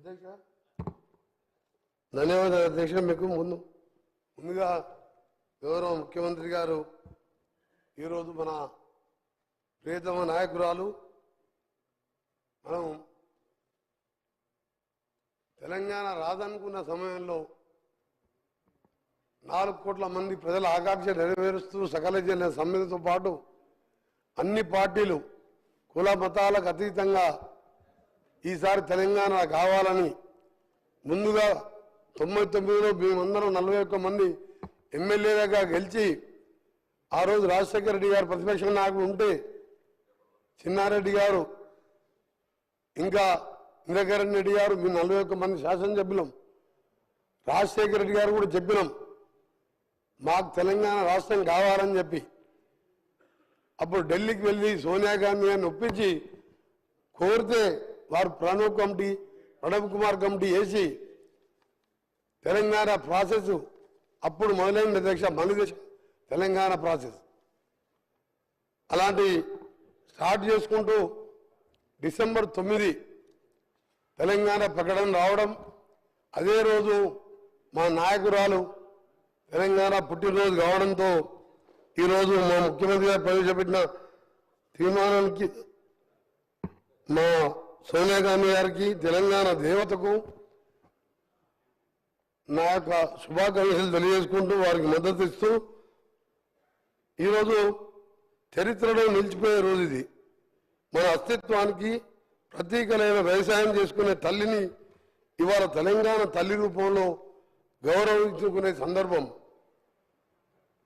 అధ్యక్ష? ధన్యవాదాలు అధ్యక్ష మీకు ముందు. ముందుగా గౌరవ ముఖ్యమంత్రి గారు ఈరోజు మన ప్రియతమ నాయకురాలు మనం తెలంగాణ రాదనుకున్న సమయంలో నాలుగు కోట్ల మంది ప్రజల ఆకాంక్ష నెరవేరుస్తూ సకల జన సమ్మెతో పాటు అన్ని పార్టీలు కుల మతాలకు అతీతంగా ఈసారి తెలంగాణ కావాలని ముందుగా తొంభై తొమ్మిదిలో మేమందరం నలభై ఒక్క మంది ఎమ్మెల్యేలుగా గెలిచి ఆ రోజు రాజశేఖర రెడ్డి గారు ప్రతిపక్షం నాకు ఉంటే చిన్నారెడ్డి గారు ఇంకా ఇంద్రకరణ్ రెడ్డి గారు మేము నలభై ఒక్క మంది శాసనసభ్యులం. రాజశేఖర రెడ్డి గారు కూడా చెప్పినాం మాకు తెలంగాణ రాష్ట్రం కావాలని చెప్పి. అప్పుడు ఢిల్లీకి వెళ్ళి సోనియా గాంధీ గారిని ఒప్పించి కోరితే వారు ప్రణవ్ కమిటీ ప్రణబ్ కుమార్ కమిటీ వేసి తెలంగాణ ప్రాసెస్ అప్పుడు మొదలైన అధ్యక్ష మనదేశం తెలంగాణ ప్రాసెస్. అలాంటి స్టార్ట్ చేసుకుంటూ డిసెంబర్ తొమ్మిది తెలంగాణ ప్రకటన రావడం అదే రోజు మా నాయకురాలు తెలంగాణ పుట్టినరోజు కావడంతో ఈరోజు మా ముఖ్యమంత్రి గారు ప్రవేశపెట్టిన తీర్మానానికి మా సోనియా గాంధీ గారికి తెలంగాణ దేవతకు నా యొక్క శుభాకాంక్షలు తెలియజేసుకుంటూ వారికి మద్దతు ఇస్తూ ఈరోజు చరిత్రలో నిలిచిపోయే రోజు ఇది. మన అస్తిత్వానికి ప్రతీకలైన వ్యవసాయం చేసుకునే తల్లిని ఇవాళ తెలంగాణ తల్లి రూపంలో గౌరవించుకునే సందర్భం.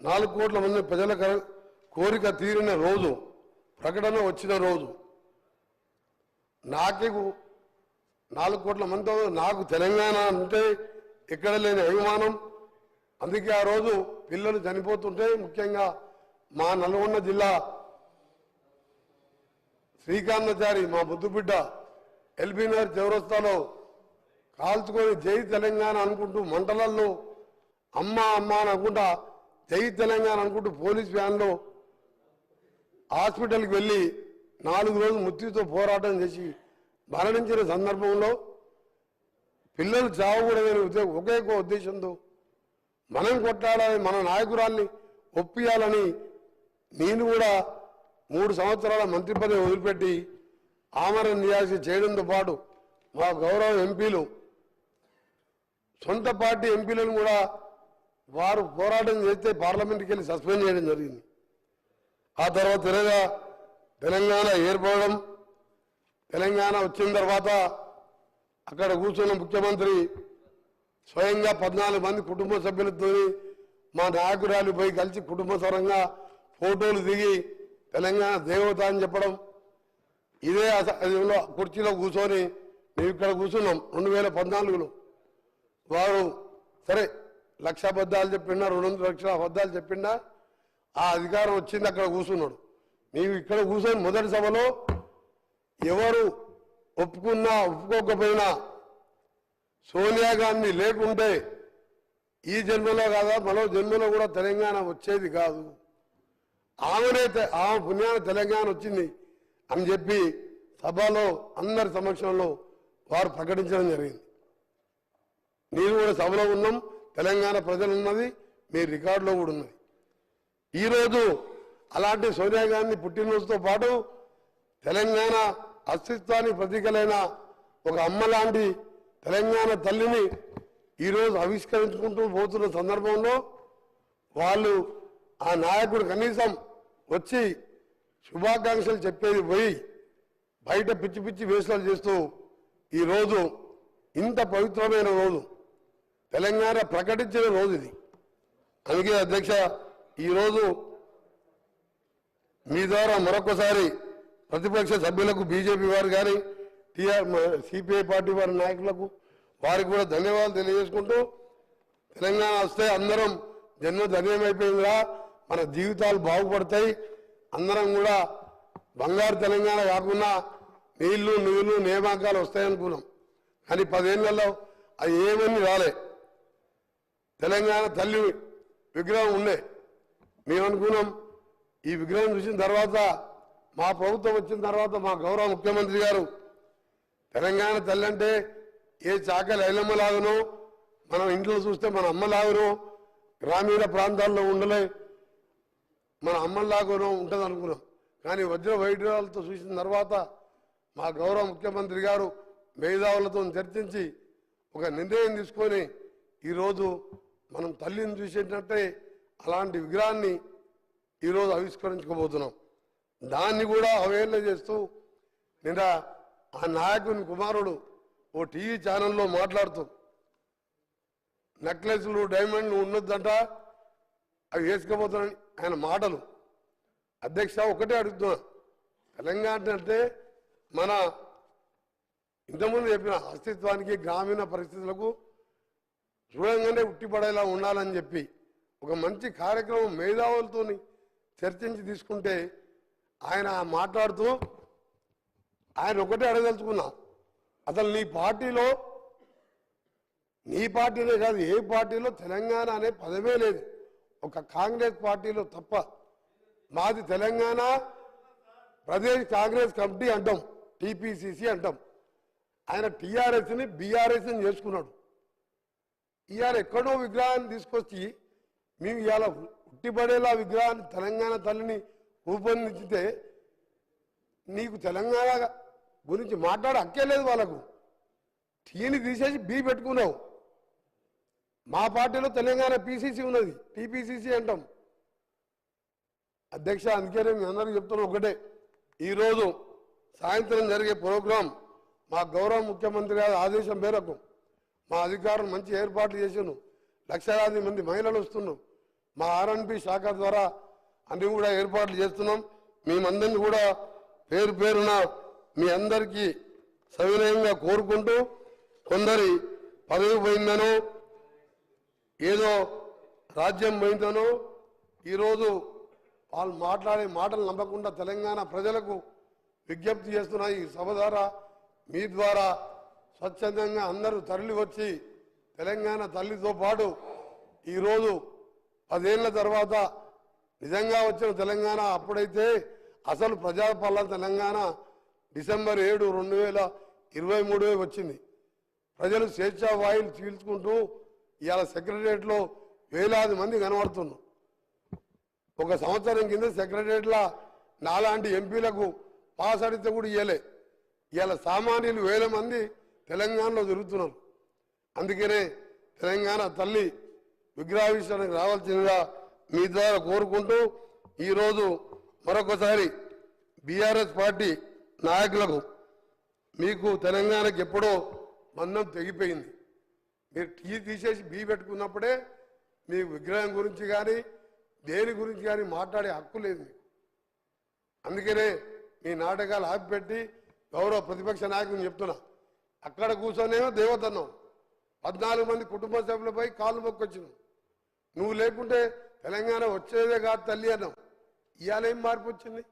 నాలుగు కోట్ల మంది ప్రజల కోరిక తీరిన రోజు ప్రకటన వచ్చిన రోజు. నాకు నాలుగు కోట్ల మందితో నాకు తెలంగాణ అంటే ఎక్కడ లేని అభిమానం. అందుకే ఆ రోజు పిల్లలు చనిపోతుంటే ముఖ్యంగా మా నల్గొండ జిల్లా శ్రీకాంతాచారి మా బుద్ధుబిడ్డ ఎల్బీనగర్ చౌరస్తాలో కాల్చుకొని జై తెలంగాణ అనుకుంటూ మంటలల్లో అమ్మ అమ్మ అని అనుకుంటా జై తెలంగాణ అనుకుంటూ పోలీస్ వ్యాన్లో హాస్పిటల్కి వెళ్ళి నాలుగు రోజులు మృత్యుతో పోరాటం చేసి మరణించిన సందర్భంలో పిల్లలు చావకూడదని ఉద్దేశం ఒకే ఒక ఉద్దేశంతో మనం కొట్లాడాలని మన నాయకురాల్ని ఒప్పియాలని నేను కూడా మూడు సంవత్సరాల మంత్రి పదవి వదిలిపెట్టి ఆమరణ నియాసి చేయడంతో పాటు మా గౌరవ ఎంపీలు సొంత పార్టీ ఎంపీలను కూడా వారు పోరాటం చేస్తే పార్లమెంట్కి వెళ్ళి సస్పెండ్ చేయడం జరిగింది. ఆ తర్వాత తిరగా తెలంగాణ ఏర్పడడం తెలంగాణ వచ్చిన తర్వాత అక్కడ కూర్చున్న ముఖ్యమంత్రి స్వయంగా పద్నాలుగు మంది కుటుంబ సభ్యులతో మా నాయకురాలు పోయి కలిసి కుటుంబ సరంగా ఫోటోలు దిగి తెలంగాణ దేవత అని చెప్పడం. ఇదే అస- కుర్చీలో కూర్చొని మేము ఇక్కడ కూర్చున్నాం రెండు వేల పద్నాలుగులో. వారు సరే లక్ష అబద్ధాలు చెప్పిండా రెండు లక్షల అబద్ధాలు చెప్పిండా ఆ అధికారం వచ్చింది అక్కడ కూర్చున్నాడు. మేము ఇక్కడ కూర్చొని మొదటి సభలో ఎవరు ఒప్పుకున్నా ఒప్పుకోకపోయినా సోనియా గాంధీ లేకుంటే ఈ జన్మలో కాదా? మరో జన్మలో కూడా తెలంగాణ వచ్చేది కాదు. ఆమెనే తె- ఆమె పుణ్యాన తెలంగాణ వచ్చింది అని చెప్పి సభలో అందరి సమక్షంలో వారు ప్రకటించడం జరిగింది. నేను కూడా సభలో ఉన్నాం. తెలంగాణ ప్రజలు ఉన్నది మీ రికార్డులో కూడా ఉన్నది. ఈరోజు అలాంటి సోనియా గాంధీ పుట్టినరోజుతో పాటు తెలంగాణ అస్తిత్వానికి ప్రతీకలైన ఒక అమ్మ లాంటి తెలంగాణ తల్లిని ఈరోజు ఆవిష్కరించుకుంటూ పోతున్న సందర్భంలో వాళ్ళు ఆ నాయకుడు కనీసం వచ్చి శుభాకాంక్షలు చెప్పేది పోయి బయట పిచ్చి పిచ్చి వేషాలు చేస్తూ ఈరోజు ఇంత పవిత్రమైన రోజు తెలంగాణ ప్రకటించిన రోజు ఇది. అందుకే అధ్యక్ష ఈరోజు మీ ద్వారా మరొకసారి ప్రతిపక్ష సభ్యులకు బీజేపీ వారు కానీ టీఆర్ సిపిఐ పార్టీ వారి నాయకులకు వారికి కూడా ధన్యవాదాలు తెలియజేసుకుంటూ తెలంగాణ వస్తే అందరం జన్మ ధన్యమైపోయిందిరా మన జీవితాలు బాగుపడతాయి. అందరం కూడా బంగారు తెలంగాణ కాకుండా నీళ్ళు నీళ్ళు నియామకాలు వస్తాయనుకున్నాం కానీ పదేళ్ళలో అది ఏమని రాలే. తెలంగాణ తల్లి విగ్రహం ఉండే. మేమనుకున్నాం ఈ విగ్రహం చూసిన తర్వాత మా ప్రభుత్వం వచ్చిన తర్వాత మా గౌరవ ముఖ్యమంత్రి గారు తెలంగాణ తల్లి అంటే ఏ చాకలి ఐలమ్మలాగనో? మనం ఇంట్లో చూస్తే మన అమ్మలాగనో గ్రామీణ ప్రాంతాల్లో ఉండలే మన అమ్మలాగానో ఉంటుంది అనుకున్నాం. కానీ వజ్ర వైద్యాలతో చూసిన తర్వాత మా గౌరవ ముఖ్యమంత్రి గారు మేధావులతో చర్చించి ఒక నిర్ణయం తీసుకొని ఈరోజు మనం తల్లిని చూసేటట్టే అలాంటి విగ్రహాన్ని ఈరోజు ఆవిష్కరించుకోబోతున్నాం. దాన్ని కూడా అవేర్నెస్ చేస్తూ నిన్న ఆ నాయకుని కుమారుడు ఓ టీవీ ఛానల్లో మాట్లాడుతూ నెక్లెస్లు డైమండ్లు ఉండొద్దంట అవి వేసుకుపోతానని ఆయన మాటలు. అధ్యక్ష ఒకటే అడుగుతున్నా. తెలంగాణ అంటే మన ఇంతకుముందు చెప్పిన అస్తిత్వానికి గ్రామీణ పరిస్థితులకు చూడంగానే ఉట్టిపడేలా ఉండాలని చెప్పి ఒక మంచి కార్యక్రమం మేధావులతోని చర్చించి తీసుకుంటే ఆయన మాట్లాడుతూ ఆయన ఒకటే అడగదలుచుకున్నా అసలు నీ పార్టీలో నీ పార్టీలో కాదు ఏ పార్టీలో తెలంగాణ అనే పదమే లేదు. ఒక కాంగ్రెస్ పార్టీలో తప్ప మాది తెలంగాణ ప్రదేశ్ కాంగ్రెస్ కమిటీ అంటాం టీపీసీసీ అంటాం. ఆయన టీఆర్ఎస్ని బీఆర్ఎస్ని చేసుకున్నాడు. ఇవాళ ఎక్కడో విగ్రహాన్ని తీసుకొచ్చి మేము ఇవాళ ఉట్టిపడేలా విగ్రహాన్ని తెలంగాణ తల్లిని రూపొందించితే నీకు తెలంగాణ గురించి మాట్లాడ హక్కే లేదు వాళ్ళకు. టీని తీసేసి బీ పెట్టుకున్నావు. మా పార్టీలో తెలంగాణ పీసీసీ ఉన్నది. టీపీసీసీ అంటాం. అధ్యక్ష అందుకనే మేము అందరికీ చెప్తున్నాం ఒకటే. ఈరోజు సాయంత్రం జరిగే ప్రోగ్రాం మా గౌరవ ముఖ్యమంత్రి గారి ఆదేశం మేరకు మా అధికారులు మంచి ఏర్పాట్లు చేసాను లక్షలాది మంది మహిళలు వస్తున్నాం మా ఆర్ఎన్పి శాఖ ద్వారా అన్ని కూడా ఏర్పాట్లు చేస్తున్నాం. మేమందరినీ కూడా పేరు పేరున మీ అందరికీ సవినయంగా కోరుకుంటూ కొందరి పదవి పోయిందనో ఏదో రాజ్యం పోయిందనో ఈరోజు వాళ్ళు మాట్లాడే మాటలు నమ్మకుండా తెలంగాణ ప్రజలకు విజ్ఞప్తి చేస్తున్న ఈ సభ ద్వారా మీ ద్వారా స్వచ్ఛందంగా అందరూ తరలి వచ్చి తెలంగాణ తల్లితో పాటు ఈరోజు పదేళ్ళ తర్వాత నిజంగా వచ్చిన తెలంగాణ అప్పుడైతే అసలు ప్రజాపాలన తెలంగాణ డిసెంబర్ ఏడు రెండు వేల ఇరవై మూడు వచ్చింది. ప్రజలు స్వేచ్ఛా వాయులు చీల్చుకుంటూ ఇవాళ సెక్రటరియట్లో వేలాది మంది కనబడుతున్నారు. ఒక సంవత్సరం కింద సెక్రటరియట్ల నాలాంటి ఎంపీలకు పాస్ అడిగితే కూడా ఇవ్వలే ఇవాళ సామాన్యులు వేల మంది తెలంగాణలో జరుగుతున్నారు అందుకనే తెలంగాణ తల్లి విగ్రహావిష్కరణకు రావాల్సిందిగా మీ ద్వారా కోరుకుంటూ ఈరోజు మరొకసారి బీఆర్ఎస్ పార్టీ నాయకులకు మీకు తెలంగాణకి ఎప్పుడో బంధం తెగిపోయింది. మీరు టీ తీసేసి బీ పెట్టుకున్నప్పుడే మీ విగ్రహం గురించి కానీ దేని గురించి కానీ మాట్లాడే హక్కు లేదు మీకు. అందుకనే మీ నాటకాలు ఆపిపెట్టి గౌరవ ప్రతిపక్ష నాయకుని చెప్తున్నా. అక్కడ కూర్చొనేమో దేవతన్నాం. పద్నాలుగు మంది కుటుంబ సభ్యులపై కాలు మొక్కొచ్చినాం. నువ్వు లేకుంటే తెలంగాణ వచ్చేదే కాదు తల్లి అన్నావు. ఇవాళ ఏం మార్పు వచ్చింది?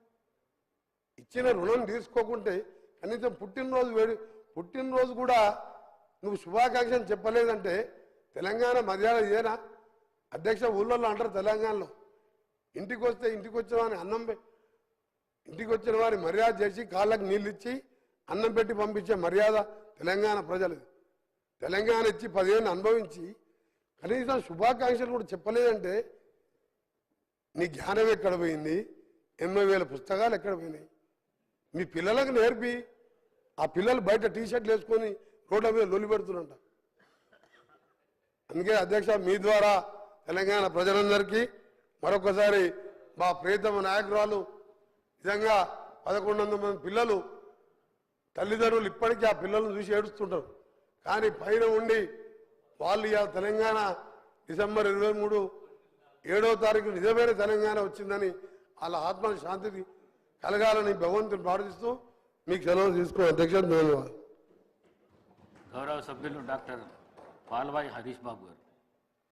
ఇచ్చిన రుణం తీసుకోకుంటే కనీసం పుట్టినరోజు వేడి పుట్టినరోజు కూడా నువ్వు శుభాకాంక్షలు చెప్పలేదంటే తెలంగాణ మర్యాద ఇదేనా? అధ్యక్ష ఊళ్ళల్లో అంటారు తెలంగాణలో ఇంటికి వస్తే ఇంటికి వచ్చిన వారిని అన్నం పె- ఇంటికి వచ్చిన వారి మర్యాద చేసి కాళ్ళకు నీళ్ళు ఇచ్చి అన్నం పెట్టి పంపించే మర్యాద తెలంగాణ ప్రజలు తెలంగాణ ఇచ్చి పదిహేను అనుభవించి కనీసం శుభాకాంక్షలు కూడా చెప్పలేదంటే నీ జ్ఞానం ఎక్కడ పోయింది? ఎనభై వేల పుస్తకాలు ఎక్కడ పోయినాయి? మీ పిల్లలకు నేర్పి. ఆ పిల్లలు బయట టీ షర్ట్లు వేసుకొని రోడ్ల మీద లొల్లి పెడుతున్నంట. అందుకే అధ్యక్ష మీ ద్వారా తెలంగాణ ప్రజలందరికీ మరొకసారి మా ప్రియతమ నాయకురాలు నిజంగా పదకొండు వందల మంది పిల్లలు తల్లిదండ్రులు ఇప్పటికీ ఆ పిల్లలను చూసి ఏడుస్తుంటారు. కానీ పైన ఉండి వాళ్ళు ఇవాళ తెలంగాణ డిసెంబర్ ఇరవై మూడు ఏడో తారీఖు నిజమైన తెలంగాణ వచ్చిందని వాళ్ళ ఆత్మ శాంతికి కలగాలని భగవంతుని ప్రార్థిస్తూ మీకు సెలవు తీసుకో. అధ్యక్షుడు ధన్యవాదాలు. గౌరవ సభ్యులు డాక్టర్ పాల్వాయి హరీష్ బాబు గారు.